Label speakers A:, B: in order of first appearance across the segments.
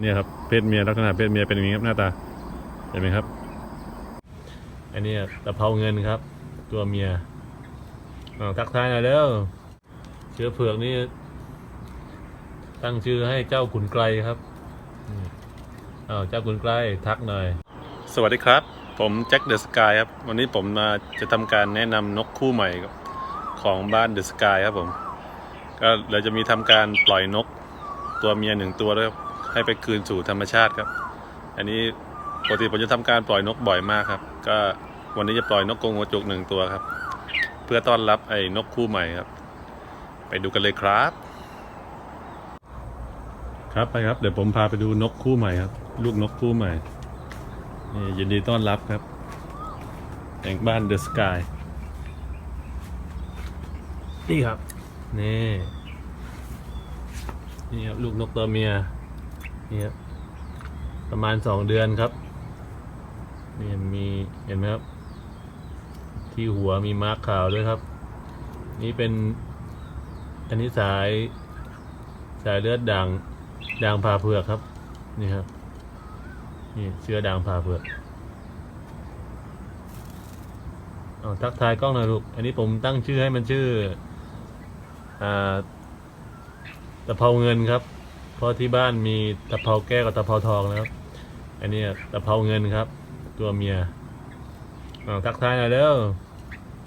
A: เนี่ยครับเพศเมียลักษณะเพศเมียเป็นอย่างนี้ครับหน้าตาเห็นไหมครับ อันนี้ตะเภาเงินครับ ตัวเมียเอาทักทายหน่อยเร็วเชื้อเผือกนี่ตั้งชื่อให้เจ้าขุนไกลครับอ้าวเจ้าขุนไกลทักหน่อย สวัสดีครับ ผมแจ็คเดอะสกายครับ วันนี้ผมมาจะทำการแนะนำนกคู่ใหม่ของบ้านเดอะสกายครับผม ก็เราจะมีทำการปล่อยนกตัวเมียหนึ่งตัวด้วยครับ ให้ไปคืนสู่ธรรมชาติครับ อันนี้ปกติผมจะทำการปล่อยนกบ่อยมากครับ ก็วันนี้จะปล่อยนกกรงหัวจุกหนึ่งตัวครับ เพื่อต้อนรับไอ้นกคู่ใหม่ครับ ไปดูกันเลยครับ ครับไปครับเดี๋ยวผมพาไปดูนกคู่ใหม่ครับ ลูกนกคู่ใหม่นี่ยินดีต้อนรับครับแห่งบ้านเดอะสกายนี่ครับ นี่ นี่ครับ ลูกนกตัวเมีย นี่ครับประมาณสองเดือนครับนี่มีเห็นไหมครับ ที่หัวมีมาร์คขาวด้วยครับ นี่เป็นอันนี้สายสายเลือดด่างด่างผ่าเผือกครับ นี่ครับนี่เชื้อด่างผ่าเผือกเอาทักทายกล้องหน่อยลูกอันนี้ผมตั้งชื่อให้มันชื่ออ่าตะเภาเงินครับ เพราะที่บ้านมีตะเภาแก้วกับตะเภาทองนะครับ อันนี้ตะเภาเงินครับ ตัวเมียเอาทักทายหน่อยเร็ว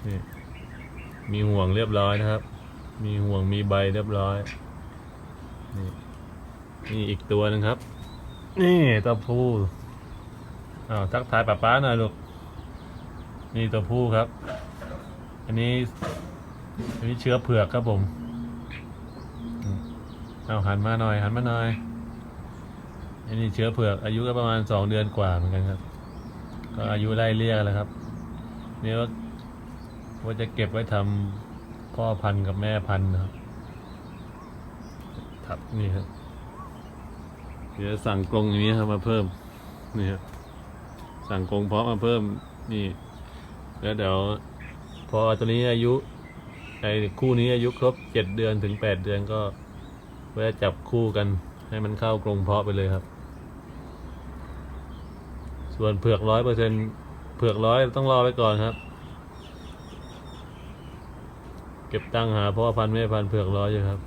A: นี่มีห่วงเรียบร้อยนะครับ มีห่วงมีใบเรียบร้อย นี่นี่อีกตัวหนึ่งครับ นี่ตัวผู้อ้าวทักทายป้าป้าหน่อยลูก นี่ตัวผู้ครับ อันนี้อันนี้เชื้อเผือกครับผม เอาหันมาหน่อย หันมาหน่อยอันนี้เชื้อเผือกอายุก็ประมาณสองเดือนกว่าเหมือนกันครับ ก็อายุไล่เลี่ยกแล้วครับนี่ว่าว่าจะเก็บไว้ทำพ่อพันธุ์กับแม่พันธุ์นะครับครับนี่ครับเดี๋ยวสั่งกรงอย่างนี้ครับมาเพิ่มนี่ครับสั่งกรงเพาะมาเพิ่มนี่ แล้วเดี๋ยวพอตัวนี้อายุไอ้คู่นี้อายุครบเจ็ดเดือนถึงแปดเดือนก็ ไว้จับคู่กันให้มันเข้ากรงเพาะไปเลยครับ ส่วนเผือกร้อยเปอร์เซ็นเผือกร้อยต้องรอไว้ก่อนครับ เก็บตั้งหาพ่อพันธุ์แม่พันธุ์เผือกร้อยอยู่ครับ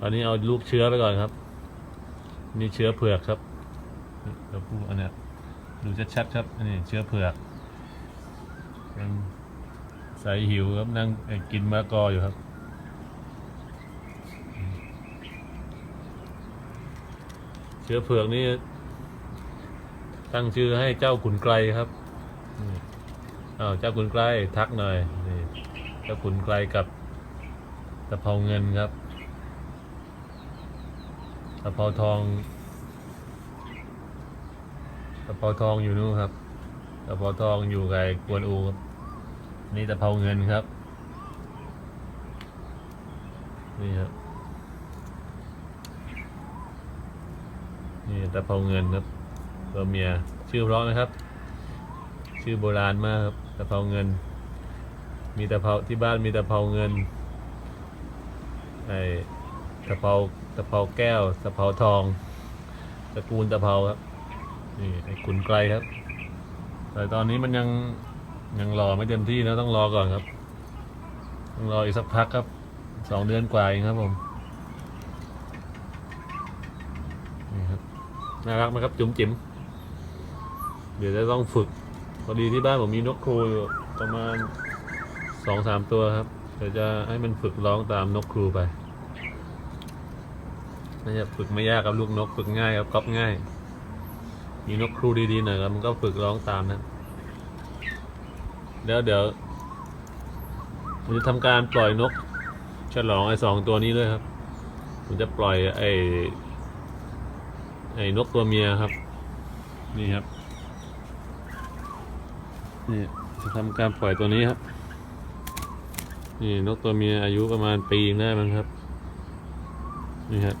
A: ตอนนี้เอาลูกเชื้อไปก่อนครับ นี่เชื้อเผือกครับนี่ตัวผู้อันเนี้ยดูชัดๆครับอันนี้เชื้อเผือกยังใส่หิวครับนั่งกินมะละกออยู่ครับ เชื้อเผือกนี่ตั้งชื่อให้เจ้าขุนไกลครับอ้าวเจ้าขุนไกลทักหน่อยนี่เจ้าขุนไกลกับตะเภาเงินครับตะเภาทองตะเภาทองอยู่นู่นครับตะเภาทองอยู่ไอ้กวนอูครับนี่ตะเภาเงินครับนี่ครับ นี่ตะเภาเงินครับตัวเมียชื่อเพราะนะครับ ชื่อโบราณมากครับตะเภาเงิน มีตะเภาที่บ้านมีตะเภาเงินไอ้ตะเภาตะเภาแก้วตะเภาทองตระกูลตะเภาครับนี่ไอ้ขุนไกลครับ แต่ตอนนี้มันยังยังรอไม่เต็มที่นะต้องรอก่อนครับ ต้องรออีกสักพักครับสองเดือนกว่าเองครับผม นี่ครับ น่ารักไหมครับ จุ๋มจิ๋มเดี๋ยวจะต้องฝึกพอดีที่บ้านผมมีนกครูอยู่ประมาณสองสามตัวครับเดี๋ยวจะให้มันฝึกร้องตามนกครูไปน่าจะฝึกไม่ยากครับลูกนกฝึกง่ายครับก๊อปง่าย มีนกครูดีๆหน่อยครับมันก็ฝึกร้องตามนะแล้วเดี๋ยวผมจะทำการปล่อยนกฉลองไอ้สองตัวนี้ด้วยครับผมจะปล่อยไอ้ ไอ้นกตัวเมียครับ นี่ครับ นี่จะทำการปล่อยตัวนี้ครับ นี่นกตัวเมียอายุประมาณปีหน้ามั้งครับ นี่ครับ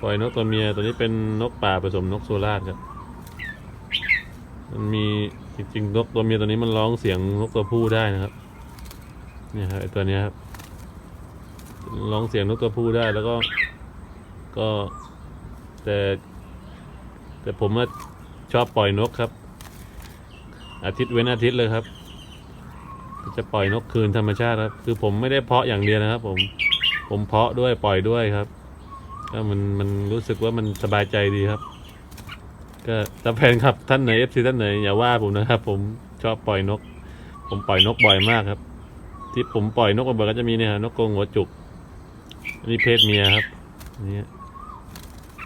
A: ปล่อยนกตัวเมียตัวนี้เป็นนกป่าผสมนกโซล่าครับ มันมีจริงๆนกตัวเมียตัวนี้มันร้องเสียงนกตัวผู้ได้นะครับเนี่ยครับไอตัวเนี้ยครับร้องเสียงนกตัวผู้ได้แล้วก็ก็ แต่แต่ผมชอบปล่อยนกครับ อาทิตย์เว้นอาทิตย์เลยครับ จะปล่อยนกคืนธรรมชาติครับ คือผมไม่ได้เพาะอย่างเดียวนะครับ ผมผมเพาะด้วยปล่อยด้วยครับ ก็มันมันรู้สึกว่ามันสบายใจดีครับ ก็ถ้าแฟนครับท่านไหนเอฟซีท่านไหนอย่าว่าผมนะครับ ผมชอบปล่อยนก ผมปล่อยนกบ่อยมากครับ ที่ผมปล่อยนกบ่อยก็จะมีเนี่ยนกกรงหัวจุกนนี้เพศเมียครับนี่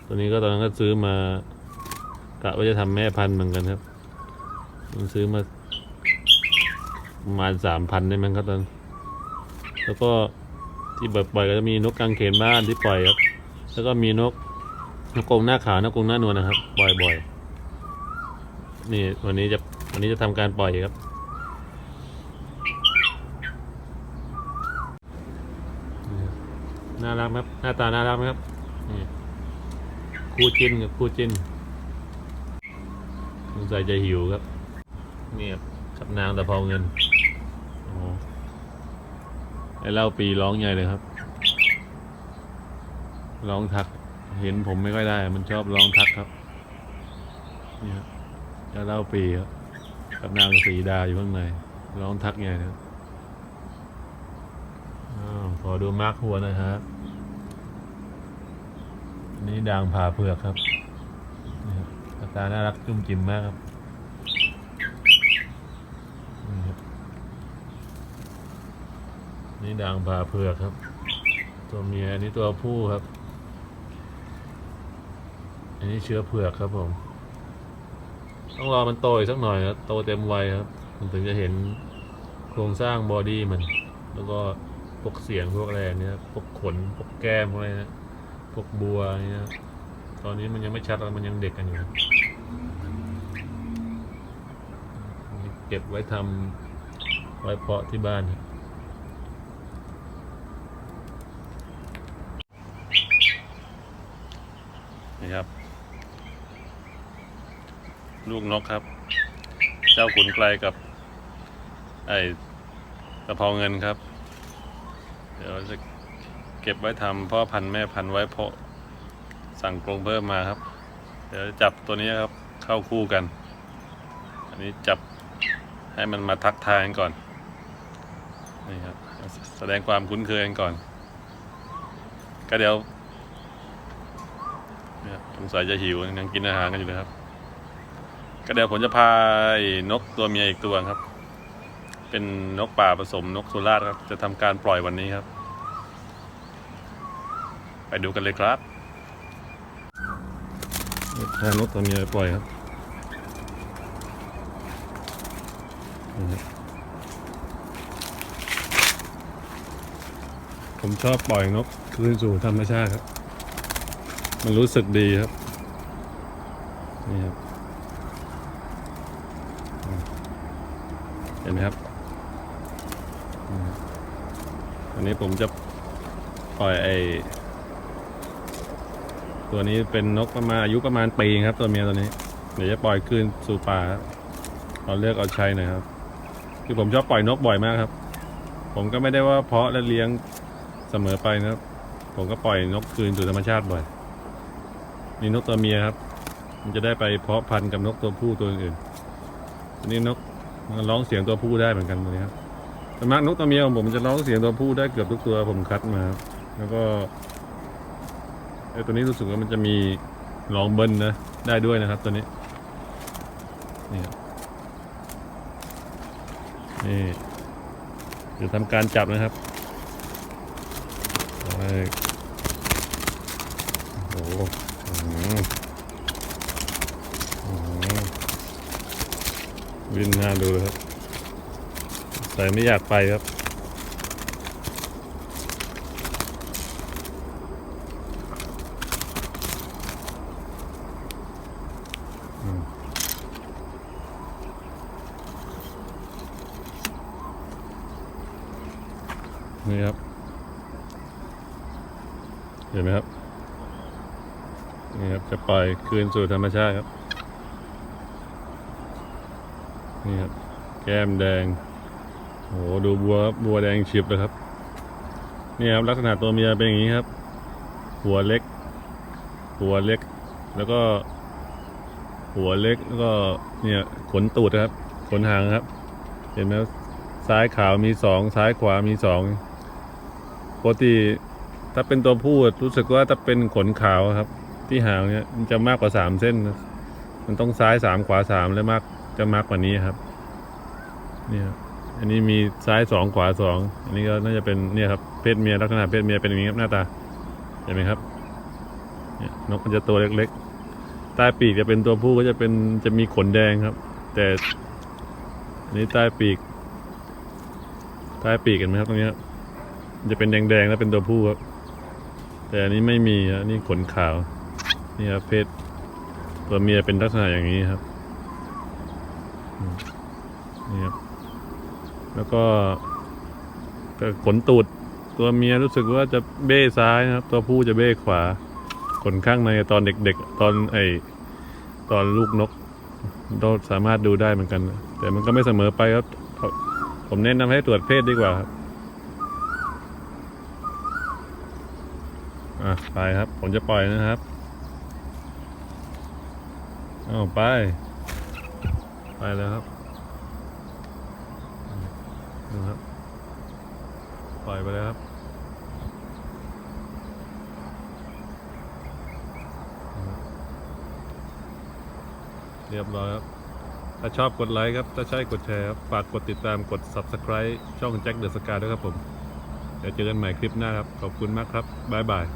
A: ตัวนี้ก็ตอนนั้นก็ซื้อมากะว่าจะทำแม่พันธุ์เหมือนกันครับผมซื้อมาประมาณสามพันได้มั้งครับตอน แล้วก็ที่ปล่อยๆก็จะมีนกกางเขนบ้านที่ปล่อยครับ แล้วก็มีนกนกกงหน้าขาวนกกงหน้านวลนะครับ ปล่อยบ่อยนี่วันนี้จะวันนี้จะทำการปล่อยครับ น่ารักไหมครับ หน้าตาน่ารักไหมครับนี่ คู่จิ้นกับคู่จิ้นสงสัยจะหิวครับเนี่ครับนางตะเภาเงินโอ้ไอเล่าปีร้องใหญ่เลยครับ ร้องทัก เห็นผมไม่ค่อยได้ มันชอบร้องทักครับ นี่ครับจะเล่าปีครับกับนางสีดาอยู่ข้างใน ร้องทักใหญ่เลยอ้าวขอดูมาร์คหัวหนะครับ นี้ด่างผ่าเผือกครับนี่ครับหน้าตาน่ารักจุ่มจิ้มมากครับนี่ครับนี่ด่างผ่าเผือกครับ ตัวเมียอันนี้ตัวผู้ครับ อันนี้เชื้อเผือกครับผม ต้องรอมันโตอีกสักหน่อยครับโตเต็มวัยครับ มันถึงจะเห็นโครงสร้างบอดี้มัน แล้วก็พวกเสียงพวกอะไรเนี่ยพวกขนพวกแก้มพวกอะไรนะ พวกบัวเนี่ยตอนนี้มันยังไม่ชัดมันยังเด็กกันอยู่เก็บไว้ทำไว้เพาะที่บ้านนี่ครับ ลูกนกครับ เจ้าขุนไกลกับ ไอ้ตะเภาเงินครับ เดี๋ยวจะ เก็บไว้ทำพ่อพันธุ์แม่พันธุ์ไว้เพาะสั่งกรงเพิ่มมาครับ เดี๋ยวจับตัวนี้ครับเข้าคู่กัน อันนี้จับให้มันมาทักทายกันก่อนนี่ครับแสดงความคุ้นเคยกันก่อน ก็เดี๋ยวสงสัยจะหิวยังกินอาหารกันอยู่เลยครับ ก็เดี๋ยวผมจะพานกตัวเมียอีกตัวครับ เป็นนกป่าผสมนกสุราษฎร์ครับ จะทำการปล่อยวันนี้ครับ ไปดูกันเลยครับพานกตัวเมียปล่อยครับผมชอบปล่อยนกคืนสู่ธรรมชาติครับ มันรู้สึกดีครับ นี่ครับ เห็นไหมครับ อันนี้ผมจะปล่อยไอ ตัวนี้เป็นนกประมาณอายุประมาณปีครับ ตัวเมียตัวนี้ เดี๋ยวจะปล่อยคืนสู่ป่าครับเอาเลือกเอาใช้หน่อยครับ คือผมชอบปล่อยนกบ่อยมากครับ ผมก็ไม่ได้ว่าเพาะและเลี้ยงเสมอไปนะครับ ผมก็ปล่อยนกคืนสู่ธรรมชาติบ่อยนี่นกตัวเมียครับ มันจะได้ไปเพาะพันธุ์กับนกตัวผู้ตัวอื่นอันนี้นกมันร้องเสียงตัวผู้ได้เหมือนกันตัวนี้ครับส่วนมากนกตัวเมียของผมจะร้องเสียงตัวผู้ได้เกือบทุกตัวผมคัดมาครับแล้วก็ ไอ้ตัวนี้รู้สึกว่ามันจะมีร้องเบิ้ลนะ ได้ด้วยนะครับตัวนี้ นี่นี่เดี๋ยวทำการจับนะครับโอ้โหอื้อหืออื้อหือวินหน้าดูเลยครับ ใส่ไม่อยากไปครับ นี่ครับ เห็นไหมครับ นี่ครับ จะปล่อยคืนสู่ธรรมชาติครับ นี่ครับ แก้มแดงโอ้โหดูบัวบัวแดงฉิบเลยครับ นี่ครับ ลักษณะตัวเมียเป็นอย่างนี้ครับ หัวเล็ก หัวเล็ก แล้วก็ หัวเล็ก แล้วก็ เนี่ย ขนตูดครับ ขนหางครับ เห็นไหมซ้ายขาวมีสองซ้ายขวามีสอง ปกติถ้าเป็นตัวผู้รู้สึกว่าถ้าเป็นขนขาวครับ ที่หางเนี่ยมันจะมากกว่าสามเส้น มันต้องซ้ายสามขวาสามแล้วมากจะมากกว่านี้ครับเนี่ยอันนี้มีซ้ายสองขวาสองอันนี้ก็น่าจะเป็นเนี่ยครับเพศเมียลักษณะเพศเมียเป็นอย่างนี้ครับหน้าตาเห็นไหมครับเนี่ยนกมันจะตัวเล็กๆใต้ปีกจะเป็นตัวผู้ก็จะเป็นจะมีขนแดงครับ แต่อันนี้ใต้ปีกใต้ปีกเห็นไหมครับตรงนี้ครับ จะเป็นแดงๆแล้วเป็นตัวผู้ครับ แต่อันนี้ไม่มีครับอันนี่ขนขาวนี่ครับเพศตัวเมียเป็นลักษณะอย่างนี้ครับนี่ครับ แล้วก็ก็ขนตูดตัวเมียรู้สึกว่าจะเบ้ซ้ายนะครับ ตัวผู้จะเบ้ขวา ขนข้างในตอนเด็กๆ ตอนไอตอนลูกนกเราสามารถดูได้เหมือนกัน แต่มันก็ไม่เสมอไปครับ ผมแนะนำให้ตรวจเพศดีกว่าครับ อะไปครับ ผมจะปล่อยนะครับ เอาไป ไปแล้วครับนะครับ ปล่อยไปแล้วครับเรียบร้อยครับ ถ้าชอบกดไลค์ครับ ถ้าใช่กดแชร์ครับ ฝากกดติดตามกด Subscribe ช่องแจ็คเดอะสกาด้วยครับผม เดี๋ยวเจอกันใหม่คลิปหน้าครับ ขอบคุณมากครับ บ๊ายบาย